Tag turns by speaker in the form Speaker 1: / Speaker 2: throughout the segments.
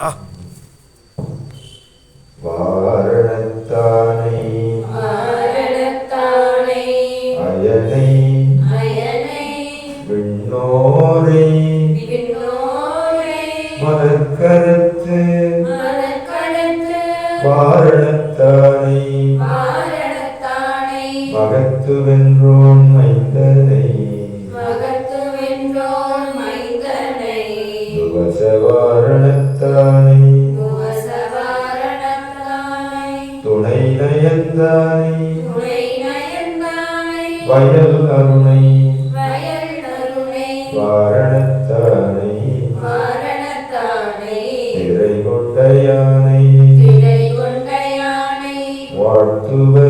Speaker 1: வாரணத்தானை.
Speaker 2: வாரணத்தானை.
Speaker 1: அயனை.
Speaker 2: அயனை.
Speaker 1: விண்ணோரை.
Speaker 2: விண்ணோரை.
Speaker 1: மனக்கருத்து
Speaker 2: மனக்கருத்து
Speaker 1: வாரணத்தானை. வயல் அருணை வாரணத்தானை திரை கொண்ட யானை வாழ்த்துவர்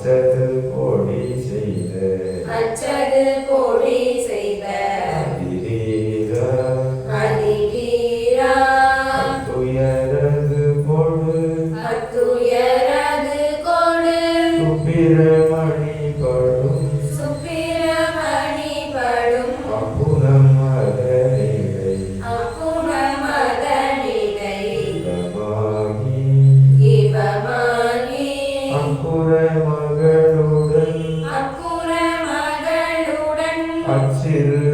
Speaker 1: அச்சது போடி செய்த.
Speaker 2: அச்சது போடி செய்த.
Speaker 1: அதிரீரா
Speaker 2: அதிரீரா
Speaker 1: அத்துயரது கொடு.
Speaker 2: அத்துயரது கொடு.
Speaker 1: துப்பிரடு அக்குற மகளுடன்
Speaker 2: அக்குற மகளுடன்
Speaker 1: அச்சிறு